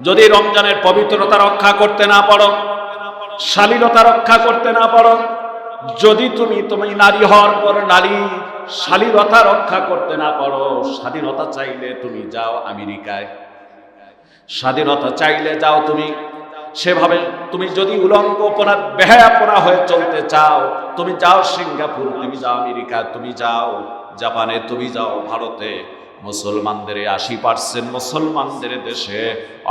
যদি রমজানের পবিত্রতা রক্ষা করতে না পারো, শালীনতা রক্ষা করতে না পারো, যদি তুমি তুমি নারী হওয়ার পর নারী শালীনতা রক্ষা করতে না পারো, স্বাধীনতা চাইলে তুমি যাও আমেরিকায়। স্বাধীনতা চাইলে যাও তুমি। সেভাবে তুমি যদি উলঙ্গপনা বেহায়াপনা হয়ে চলতে চাও, তুমি যাও সিঙ্গাপুর, তুমি যাও আমেরিকা, তুমি যাও জাপানে, তুমি যাও ভারতে। মুসলমানদের আশি পার্সেন্ট মুসলমানদের দেশে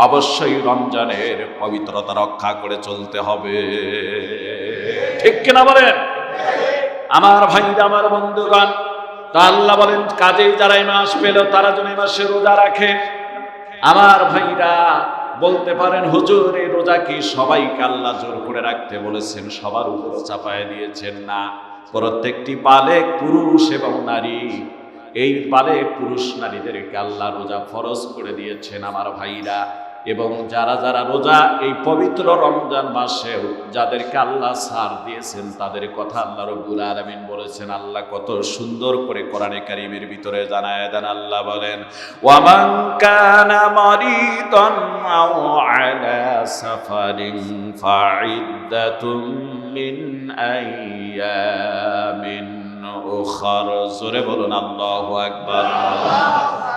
অবশ্যই রমজানের পবিত্রতা রক্ষা করে চলতে হবে। ঠিক কিনা বলেন? আমার ভাইরা, আমার বন্ধুগণ, তা আল্লাহ বলেন, কাজেই যারা এই মাস পেল, তারা যেন এই মাসে রোজা রাখে। আমার ভাইরা, বলতে পারেন, হুজুর, এই রোজা কি সবাইকে আল্লাহ জোর করে রাখতে বলেছেন? সবার উপর চাপায় দিয়েছেন না। প্রত্যেকটি পালে পুরুষ এবং নারী। এই বালেক পুরুষ নারীদেরকে আল্লাহ রোজা ফরজ করে দিয়েছেন আমার ভাইরা। এবং যারা যারা রোজা এই পবিত্র রমজান মাসেও যাদেরকে আল্লাহ সার দিয়েছেন, তাদের কথা আল্লাহ রব্বুল আলামিন বলেছেন, আল্লাহ কত সুন্দর করে কোরআনে কারিমের ভিতরে জানায় দেন, আল্লাহ বলেন, ওয়ামান মিন আইয়ামিন জোরে বলুন আল্লাহ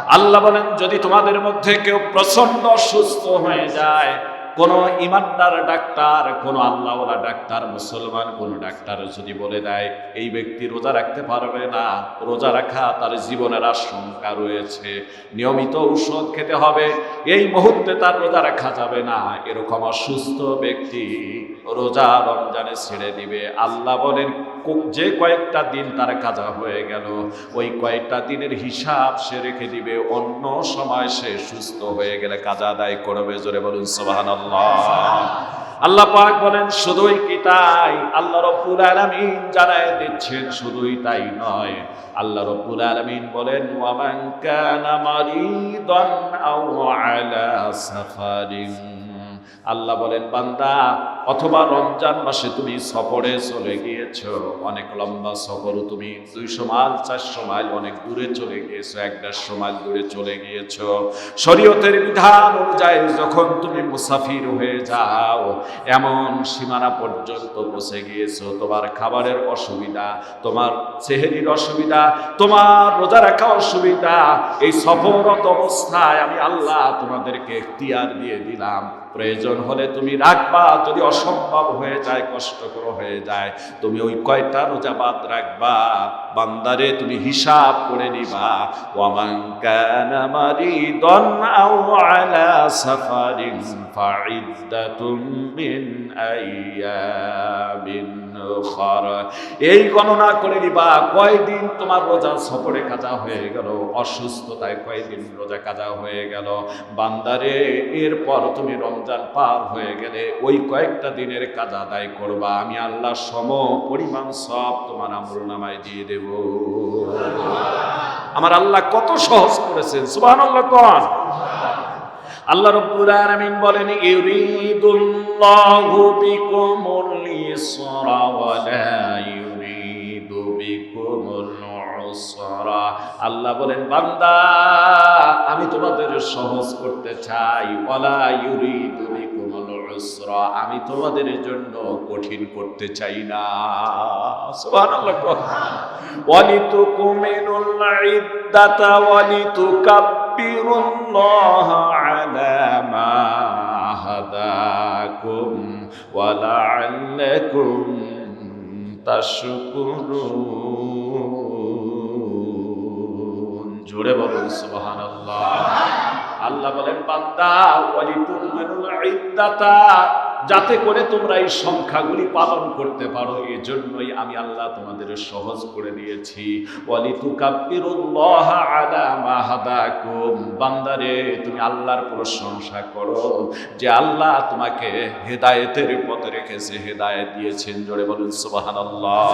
আল্লাহ বলেন যদি তোমাদের মধ্যে কেউ প্রচণ্ড সুস্থ হয়ে যায় কোন ইমানদার ডাক্তার, কোন আল্লাহওয়ালা ডাক্তার, মুসলমান কোন ডাক্তার যদি বলে দেয়, এই ব্যক্তি রোজা রাখতে পারবে না, রোজা রাখা তার জীবনের আশঙ্কা রয়েছে। নিয়মিত ঔষধ খেতে হবে, এই মুহূর্তে তার রোজা রাখা যাবে না। এরকম অসুস্থ ব্যক্তি রোজা রমজানে ছেড়ে দিবে। আল্লাহ বলেন যে কয়েকটা দিন তার কাজা হয়ে গেল, ওই কয়েকটা দিনের হিসাব সে রেখে দিবে। অন্য সময় সে সুস্থ হয়ে গেলে কাজা আদায় করবে। জোরে বলুন সোবাহান আল্লাহ পাক বলেন, শুধুই কি তাই? আল্লাহ রব্বুল আলামিন জানায় দিচ্ছেন, শুধুই তাই নয়। আল্লাহ রব্বুল আলামিন বলেন, ওয়ামান কানা মারিদান আও আলা সাফারিন। আল্লাহ বলেন, বান্দা, অথবা রমজান মাসে তুমি সফরে চলে গিয়েছো। অনেক লম্বা সফরও তুমি। দুইশো মাইল, চারশো মাইল, অনেক দূরে চলে গিয়েছো, এক দেড়শো মাইল দূরে চলে গিয়েছো। শরীয়তের বিধান অনুযায়ী যখন তুমি মুসাফির হয়ে যাও, এমন সীমানা পর্যন্ত বসে গিয়েছো। তোমার খাবারের অসুবিধা, তোমার চেহারির অসুবিধা, তোমার রোজা রাখা অসুবিধা, এই সফরত অবস্থায় আমি আল্লাহ তোমাদেরকে এখতিয়ার দিয়ে দিলাম। প্রয়োজন হলে তুমি রাখবা। যদি অসম্ভব হয়ে যায়, কষ্টকর হয়ে যায়, তুমি ওই কয়টা রোজা বাদ রাখবা? বান্দারে, তুমি হিসাব করে নিবা। ওয়ামান কানা মারিদান আলা সাফারিন ফাইদ্দাতুম মিন আইয়ামিন। এই গণনা করে নিবা, কয়দিন তোমার রোজা সফরে কাজা হয়ে গেল, অসুস্থতায় কয়দিন রোজা কাজা হয়ে গেল। বান্দারে, এরপর তুমি রমজান পার হয়ে গেলে ওই কয়েকটা দিনের কাজা আদায় করবা। আমি আল্লাহ সম পরিমাণ সব তোমার আমল নামায় দিয়ে দেব। আমার আল্লাহ কত সহজ করেছেন কোন? আল্লাহ রব্বুল আলামিন বলেন ইউরিদুল্লাহু বিকুমুল ইসরা ওয়া লা ইউরিদু বিকুমুল উসরা আল্লাহ বলেন বান্দা আমি তোমাদের সহজ করতে চাই ওয়ালা ইউরিদু বিকুমুল উসরা আমি তোমাদের জন্য কঠিন করতে চাই না সুবহানাল্লাহ ولتكملوا العدة ولتكبروا الله على ما هداكم ولعلكم تشكرون জোরে বলুন সুবহানাল্লাহ আল্লাহ বলেন বান্দা ওয়ালিতুমিনুল ইদ্দাতা যাতে করে তোমরা এই সংখ্যাগুলি পালন করতে পারো এই জন্যই আমি আল্লাহ তোমাদের সহজ করে দিয়েছি। বান্দারে, তুমি আল্লাহর প্রশংসা করো যে আল্লাহ তোমাকে হেদায়েতের পথে রেখেছে, হেদায়েত দিয়েছেন। জোরে বলুন, সুবহানাল্লাহ।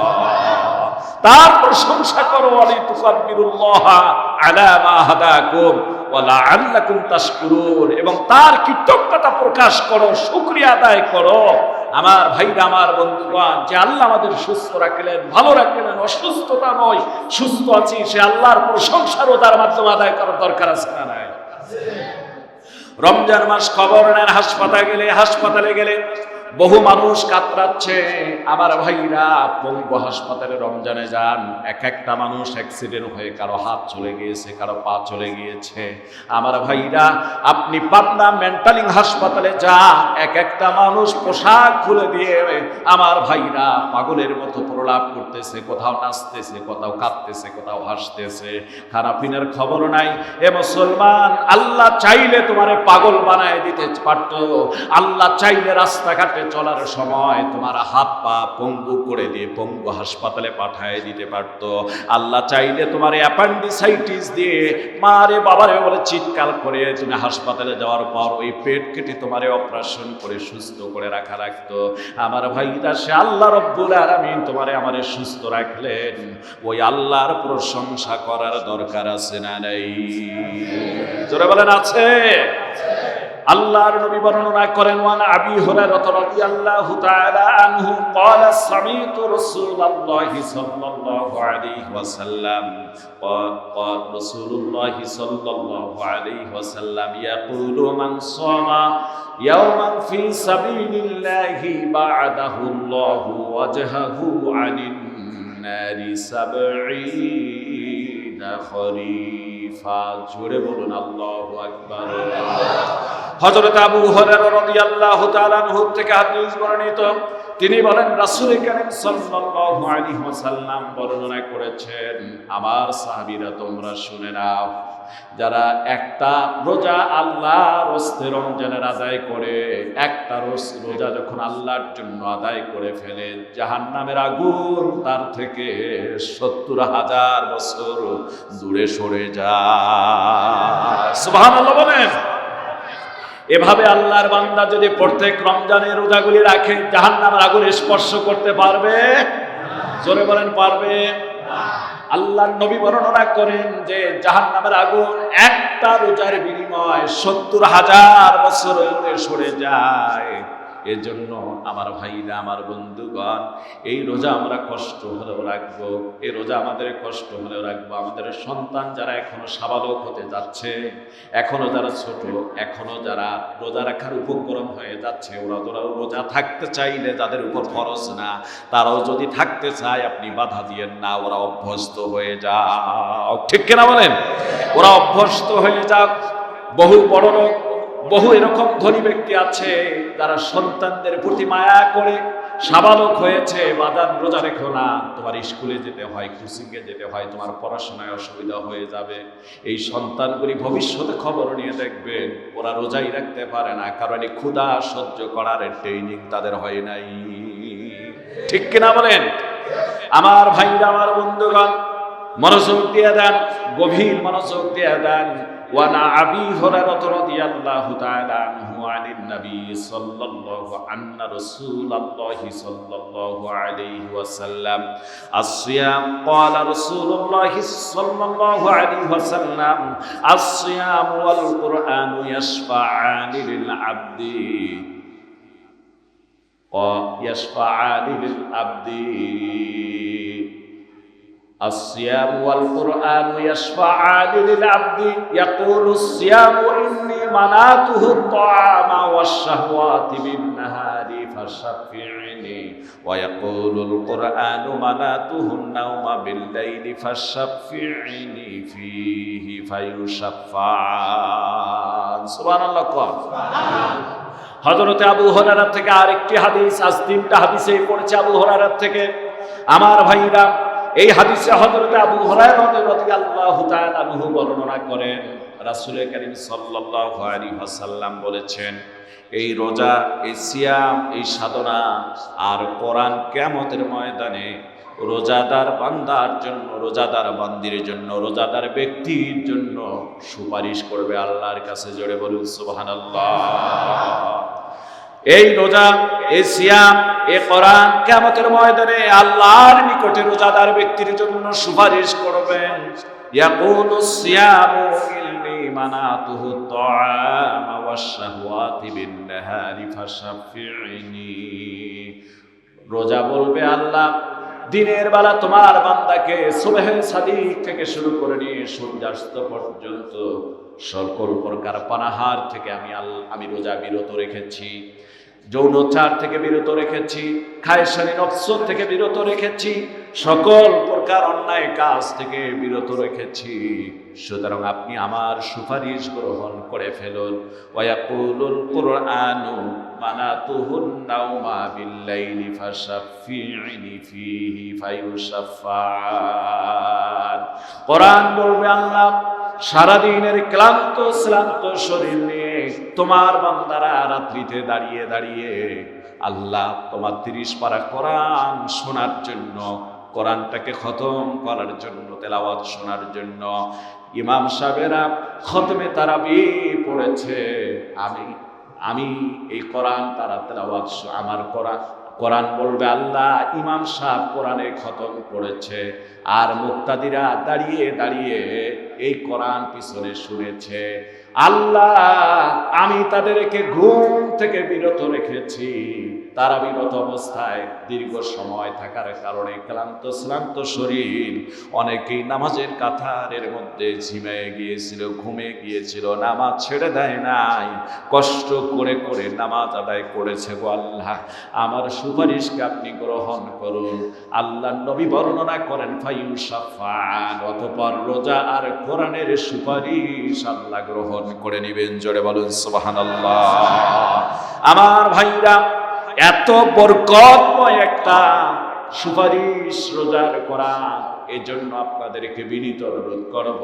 তার প্রশংসা করো আলা তাশকুরুন এবং তার কৃতজ্ঞতা প্রকাশ করো, শুকরিয়া আদায় করো। আমার ভাইরা, আমার বন্ধুগণ, যে আল্লাহ আমাদের সুস্থ রাখলেন, ভালো রাখলেন, অসুস্থতা নয়, সুস্থ আছি, সে আল্লাহর প্রশংসারও তার মাধ্যমে আদায় করার দরকার আছে না নাই? রমজান মাস খবর নেন, হাসপাতালে গেলে হাসপাতালে গেলে বহু মানুষ কাতরাচ্ছে। আমার ভাইরা, পঙ্গু হাসপাতালে রমজানে যান। এক একটা মানুষ অ্যাক্সিডেন্ট হয়ে কারও হাত চলে গিয়েছে, কারও পা চলে গিয়েছে। আমার ভাইরা, আপনি পাবনা মেন্টালিং হাসপাতালে যান। এক একটা মানুষ পোশাক খুলে দিয়ে আমার ভাইরা পাগলের মতো প্রলাপ করতেছে, কোথাও নাচতেছে, কোথাও কাঁদতেছে, কোথাও হাসতেছে। খারাপিনের খবর নাই। এ মুসলমান, আল্লাহ চাইলে তোমারে পাগল বানায় দিতে পারতো। আল্লাহ চাইলে রাস্তাঘাটে চলার সময় তোমার হাত পা পঙ্গু করে দিয়ে পঙ্গু হাসপাতালে পাঠায় দিতে পারতো। আল্লাহ চাইলে তোমার অ্যাপেন্ডিসাইটিস দিয়ে মারে বাবারে বলে চিৎকার করে তুমি হাসপাতালে যাওয়ার পর ওই পেট কেটে তোমারে অপারেশন করে সুস্থ করে রাখা রাখতো। আমার ভাইরা, সে আল্লাহ রব্বুল আলামিন তোমারে আমারে সুস্থ রাখলেন। ওই আল্লাহর প্রশংসা করার দরকার আছে না নাই? জোরে বলেন, আছে? আল্লাহর নবী বর্ণনা করেন, ওয়ান আবি হুরায়রা রাদিয়াল্লাহু তাআলা আনহু ক্বালা সামিতু রাসূলুল্লাহি সাল্লাল্লাহু আলাইহি ওয়াসাল্লাম। ক্বাল রাসূলুল্লাহি সাল্লাল্লাহু আলাইহি ওয়াসাল্লাম, ইয়াকুলু মান সামা ইয়াওমান ফি সাবিলিল্লাহি বা'দাহু আল্লাহু ওয়াজহাহু আনিন নারি সাবঈনা খরিফ খলিফা জোরে বলুন, আল্লাহ আকবার। হজরত আবু হরের থেকে বর্ণিত। তিনি বলেন, রাসুল সাল্লাল্লাহু আলাইহি ওয়াসাল্লাম বর্ণনা করেছেন, আমার সাহাবীরা তোমরা শুনে নাও যারা একটা রোজা আল্লাহ রস্তে রমজানের আদায় করে, একটা রোজ, রোজা যখন আল্লাহর জন্য আদায় করে ফেলে জাহান নামের আগুন তার থেকে সত্তর হাজার বছর দূরে সরে যায়। এভাবে আল্লাহর বান্দা যদি প্রত্যেক রমজানের রোজাগুলি রাখে জাহান নামের আগুন স্পর্শ করতে পারবে? জোরে বলেন, পারবে? আল্লাহ নবী বর্ণনা করেন যে জাহান নামের আগুন একটা রোজার বিনিময় সত্তর হাজার বছর সরে যায়। এজন্য আমার ভাইরা, আমার বন্ধুগণ, এই রোজা আমরা কষ্ট হলেও রাখব, এই রোজা আমাদের কষ্ট হলেও রাখব। আমাদের সন্তান যারা এখনও সাবালক হতে যাচ্ছে, এখনও যারা ছোট, এখনও যারা রোজা রাখার উপক্রম হয়ে যাচ্ছে, ওরা তোরা রোজা থাকতে চাইলে যাদের উপর ফরজ না। তারাও যদি থাকতে চায়, আপনি বাধা দিয়েন না, ওরা অভ্যস্ত হয়ে যাও ঠিক কিনা বলেন? ওরা অভ্যস্ত হয়ে যাক। বহু বড় লোক বহু এরকম ধনী ব্যক্তি আছে যারা সন্তানদের প্রতি মায়া করে সাবালক হয়েছে বাদান রোজা রেখো না, তোমার স্কুলে যেতে হয় কোচিংয়ে যেতে হয়, তোমার পড়াশোনায় অসুবিধা হয়ে যাবে। এই সন্তানগুলি ভবিষ্যতে খবর নিয়ে দেখবেন ওরা রোজাই রাখতে পারে না, কারণ এই ক্ষুধা সহ্য করার ট্রেনিং তাদের হয় নাই। ঠিক কিনা বলেন? আমার ভাইরা, আমার বন্ধুগণ, মনোযোগ দিয়ে দেন, গভীর মনোযোগ দিয়ে দেন وعن أبي هريرة رضي الله تعالى عنه عن النبي صلى الله أن رسول الله صلى الله عليه وسلم الصيام قال رسول الله صلى الله عليه وسلم الصيام والقرآن يشفعان للعبد ويشفعان للعبد الصيام والقرآن يشفعان للعبد يقول الصيام إني منعته الطعام والشهوات بالنهار فشفعني ويقول القرآن منعته النوم بالليل فشفعني فيه فيشفعان سبحان الله قال হজরতে আবু হরারার থেকে আরেকটি হাদিস আজ তিনটা হাদিসে পড়েছে আবু হরারার থেকে আমার ভাইরা এই হাদিসে হযরত আবু আনহু বর্ণনা করেন, রাসূল করিম সাল্লাল্লাহু আলাইহি ওয়াসাল্লাম বলেছেন, এই রোজা, এই সিয়াম, এই সাধনা আর কোরআন কিয়ামতের ময়দানে রোজাদার বান্দার জন্য, রোজাদার বান্দির জন্য, রোজাদার ব্যক্তির জন্য সুপারিশ করবে আল্লাহর কাছে জোরে বলুন সুবহানাল্লাহ। এই রোজা, এই সিয়াম এ কোরআন কেমতের ময়দানে আল্লাহর নিকটে রোজাদার ব্যক্তির জন্য সুপারিশ করবেন। ইয়াকুলু সিয়ামু ইল্লি তাআম ওয়াশ-শাহওয়াতি বিন-নাহারি ফাশাফি'নি। রোজা বলবে আল্লাহ, দিনের বেলা তোমার বান্দাকে সুবহ সাদিক থেকে শুরু করে নিয়ে সূর্যাস্ত পর্যন্ত সকল প্রকার পানাহার থেকে আমি আমি রোজা বিরত রেখেছি। যৌনচার থেকে বিরত রেখেছি খায়সানি নফস থেকে বিরত রেখেছি, সকল প্রকার অন্যায় কাজ থেকে বিরত রেখেছি। সুতরাং আপনি আমার সুপারিশ গ্রহণ করে ফেলুন। মানাতুহুন নাওমা বিল্লাইলি ফিহি কোরআন বলবে, আল্লাহ, সারাদিনের ক্লান্ত শ্রান্ত শরীর নিয়ে তোমার বান্দারা রাত্রিতে দাঁড়িয়ে দাঁড়িয়ে আল্লাহ তোমার তিরিশ পারা কোরআন শোনার জন্য, কোরআনটাকে খতম করার জন্য, তেলাওয়াত শোনার জন্য ইমাম সাহেবেরা খতমে তারাবি পড়েছে। আমি আমি এই কোরআন তারা তেলাওয়াত আমার কোরআন কোরআন বলবে আল্লাহ, ইমাম সাহেব কোরআনে খতম করেছে। আর মুক্তাদিরা দাঁড়িয়ে দাঁড়িয়ে এই কোরআন পিছনে শুনেছে। আল্লাহ আমি তাদেরকে ঘুম থেকে বিরত রেখেছি। তারা বিরত অবস্থায় দীর্ঘ সময় থাকার কারণে ক্লান্ত শ্রান্ত শরীর অনেকেই নামাজের কাতারের মধ্যে ঝিমে গিয়েছিল ঘুমে গিয়েছিল, নামাজ ছেড়ে দেয় নাই। কষ্ট করে করে নামাজ আদায় করেছে গো আল্লাহ। আমার সুপারিশকে আপনি গ্রহণ করুন। আল্লাহ নবী বর্ণনা করেন, ফাইউ সাফান অতপর রোজা আর কোরআনের সুপারিশ আল্লাহ গ্রহণ করে নিবেন। জোরে বলুন, সুবহানাল্লাহ। আমার ভাইরা এত বরকতময় একটা সুপারিশ রোজার করা এই জন্য আপনাদেরকে বিনীত অনুরোধ করব,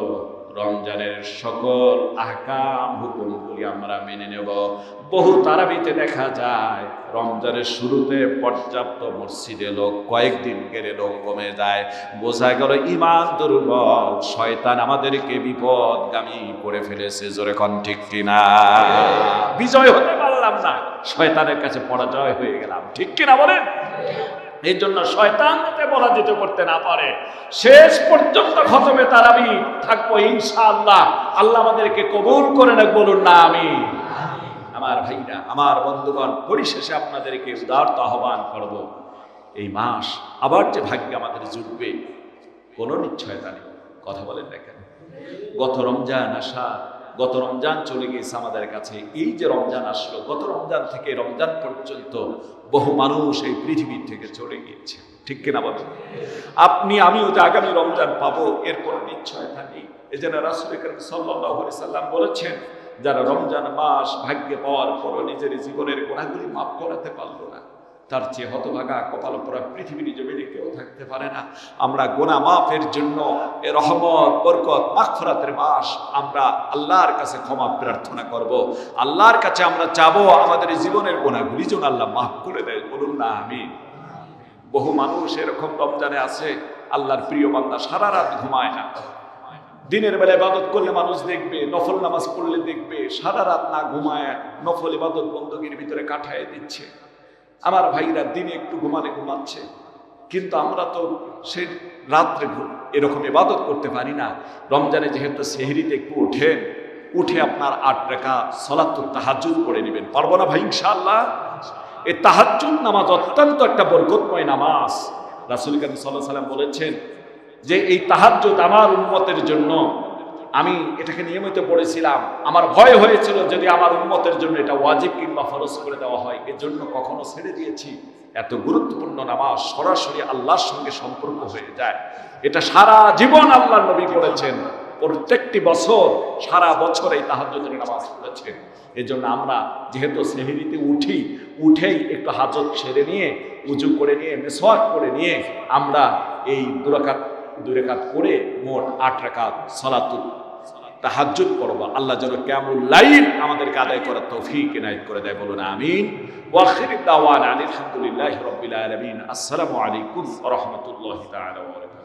রমজানের সকল আহকাম হুকুমগুলি আমরা মেনে নেব। বহু তারাবিতে দেখা যায়, রমজানের শুরুতে পর্যাপ্ত মসজিদে লোক কয়েকদিন গেলে লোক কমে যায়। বোঝা গেল ইমান দুর্বল, শয়তান আমাদেরকে বিপদগামী করে ফেলেছে, জোরে কন ঠিক কিনা? বিজয় হতে পারলাম না। শয়তানের কাছে পরাজয় হয়ে গেলাম। ঠিক কিনা বলেন? এই জন্য শয়তান যাতে পরাজিত করতে না পারে শেষ পর্যন্ত খতমে তারাবি থাকব ইনশাআল্লাহ। আল্লাহ আমাদেরকে কবুল করে নেক বলুন না আমি আমার ভাইরা আমার বন্ধুগণ পরিশেষে আপনাদেরকে উদার্ত আহ্বান করব। এই মাস আবার যে ভাগ্যে আমাদের জুটবে কোনো নিশ্চয়তা নেই। কথা বলেন দেখেন গত রমজান আসা গত রমজান চলে গিয়েছে আমাদের কাছে। এই যে রমজান আসলো, গত রমজান থেকে রমজান পর্যন্ত বহু মানুষ এই পৃথিবীর থেকে চলে গিয়েছে। ঠিক কিনা বলেন? আপনি, আমিও যে আগামী রমজান পাবো, এর কোনো নিশ্চয়তা নেই। এই জন্য রাসুল করিম সাল্লাম বলেছেন, যারা রমজান মাস ভাগ্যে পাওয়ার পরও নিজের জীবনের গোড়াগুলি মাফ করাতে পারল না। তার চেয়ে হতভাগা কপাল পরা পৃথিবীর জমিনে কেউ থাকতে পারে না। আমরা গোনা মাফের জন্য এ রহমত, বরকত, মাগফিরাতের মাস আমরা আল্লাহর কাছে ক্ষমা প্রার্থনা করব। আল্লাহর কাছে আমরা চাবো আমাদের জীবনের গোনাগুলি, যেন আল্লাহ মাফ করে দেয়। বলুন না আমি বহু মানুষ এরকম রমজানে আছে, আল্লাহর প্রিয় বান্দা সারা রাত ঘুমায় না। দিনের বেলা ইবাদত করলে মানুষ দেখবে, নফল নামাজ পড়লে দেখবে, সারা রাত না ঘুমায়, নফল ইবাদত বন্দগির ভিতরে কাঠায় দিচ্ছে। আমার ভাইরা দিনে একটু ঘুমালে ঘুমাচ্ছে। কিন্তু আমরা তো সে রাত্রে ঘুম, এরকম ইবাদত করতে পারি না। রমজানে যেহেতু সেহরিতে একটু ওঠেন, উঠে আপনার আট টাকা সলাত তাহাজুদ করে নেবেন। পারব না ভাই, ইনশাআল্লাহ? এই তাহাজুদ নামাজ অত্যন্ত একটা বরকতময় নামাজ। রাসুল কাম সাল্লাহ সাল্লাম বলেছেন যে, এই তাহাজ্জুদ আমার উন্মতের জন্য আমি এটাকে নিয়মিত পড়েছিলাম। আমার ভয় হয়েছিল যদি আমার উন্মতের জন্য এটা ওয়াজিব কিংবা ফরজ করে দেওয়া হয়। এর জন্য কখনো ছেড়ে দিয়েছি। এত গুরুত্বপূর্ণ নামাজ সরাসরি আল্লাহর সঙ্গে সম্পর্ক হয়ে যায়। এটা সারা জীবন আল্লাহর নবী করেছেন প্রত্যেকটি বছর, সারা বছর এই তাহাজ্জুদের নামাজ পড়েছেন। এই জন্য আমরা যেহেতু সেহেরিতে উঠি, উঠেই একটু হাজত ছেড়ে নিয়ে, উজু করে নিয়ে, মেসওয়াক করে নিয়ে আমরা এই দুরাকাত, দুরেকাত করে মোট আট রাকাত সলাতুল তাহাজ্জুদ করব। আল্লাহ যেন কেমন লাইন আমাদেরকে আদায় করার তৌফিক এনায়ত করে দেয়। বলুন, আমিন। ওয়াখির দাওয়ান আলহামদুলিল্লাহ রবিল আলমিন। আসসালামু আলাইকুম রহমতুল্লাহ বারাকাতুহু।